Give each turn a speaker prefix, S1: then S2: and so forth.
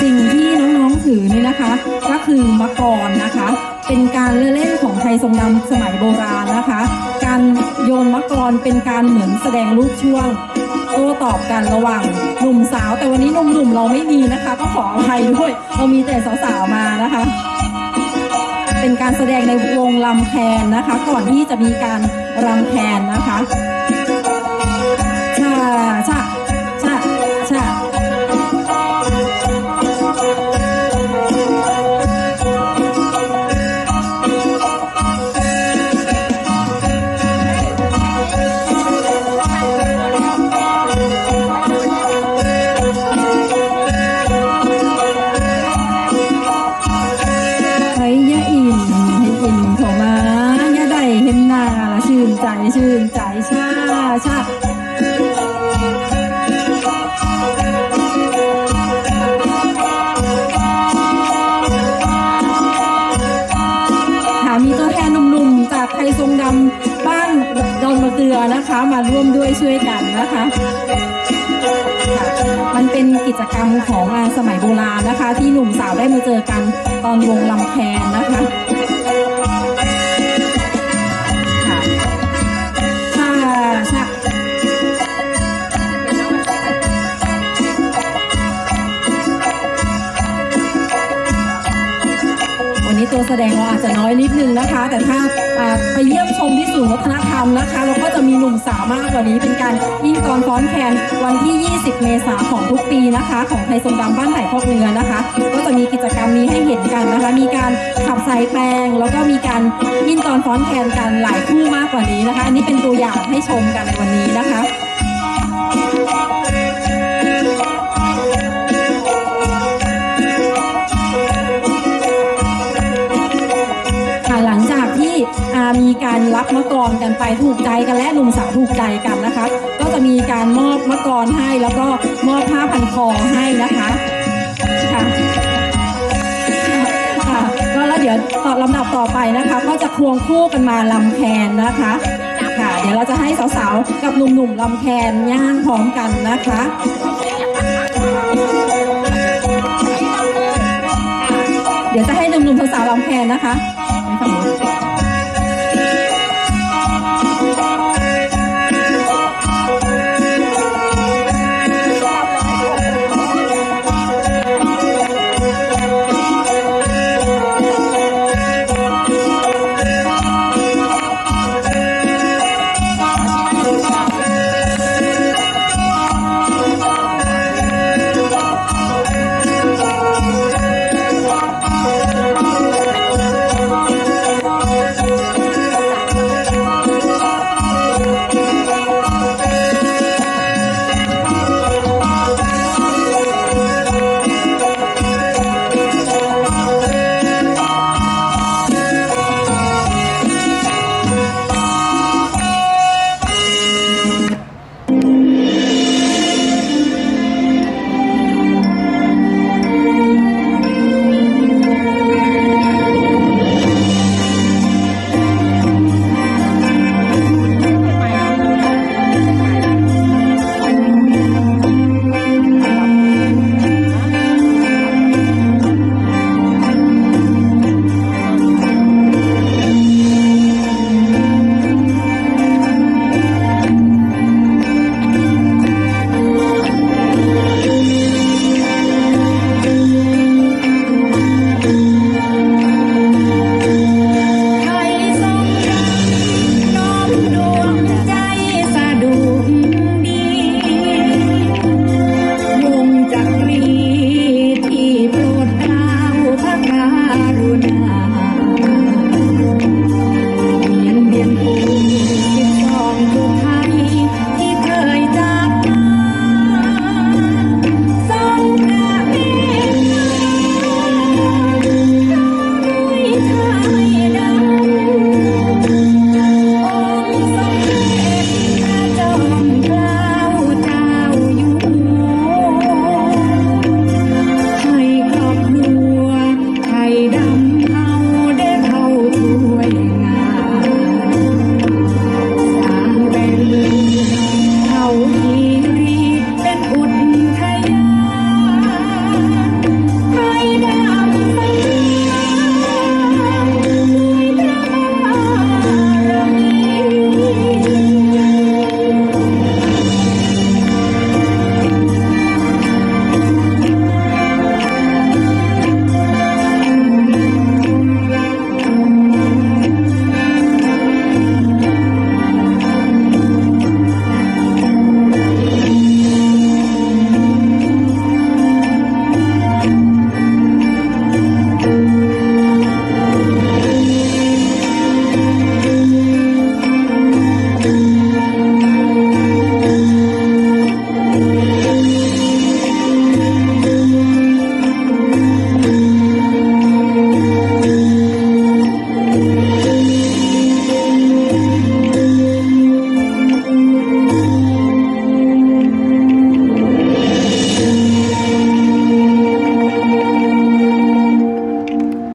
S1: สิ่งที่น้องๆถือนี่นะคะ ก็คือมะกรนะคะ เป็นการเล่นของไทยทรงดำสมัยโบราณนะคะ การโยนมะกรเป็นการเหมือนแสดงลูกช่วงโต้ตอบกันระหว่างหนุ่มสาว แต่วันนี้หนุ่มๆเราไม่มีนะคะ ก็ขออภัยด้วยเรามีแต่สาวๆมานะคะ เป็นการแสดงในวงลำแคนนะคะ ก่อนที่จะมีการรำแคนนะคะชาชาชา ดอนมะเกลือนะคะมาร่วมด้วยช่วยกันนะคะมันเป็นกิจกรรมของงานสมัยโบราณนะคะ ที่หนุ่มสาวได้มาเจอกันตอนวงลำแคนนะคะ ตัวแสดงเราอาจจะน้อยนิดนึงนะคะ แต่ถ้าไปเยี่ยมชมที่ศูนย์วัฒนธรรมนะคะเราก็จะมีหนุ่มสาวมากกว่านี้ เป็นการยิ่งกรฟ้อนแคนวันที่ 20 เมษายนของทุกปีนะคะ ของไทยทรงดำบ้านไผ่พอกเนื้อนะคะ ก็จะมีกิจกรรมนี้ให้เห็นกันนะคะ มีการขับสายแปลง แล้วก็มีการยิ่งกรฟ้อนแคนกันหลายคู่มากกว่านี้นะคะ อันนี้เป็นตัวอย่างให้ชมกันในวันนี้นะคะค่ะ มีการรับมะกรกันไปถูกใจกันและหนุ่มสาวถูกใจกันนะคะ ก็จะมีการมอบมะกรให้แล้วก็มอบผ้าพันคอให้นะคะค่ะค่ะก็แล้วเดี๋ยวต่อลำดับต่อไปนะคะ ก็จะควงคู่กันมาลำแคนนะคะค่ะเดี๋ยวเราจะให้สาวๆกับหนุ่มๆลำแคนย่างพร้อมกันนะคะเดี๋ยวจะให้หนุ่มๆสาวๆลำแคนนะคะ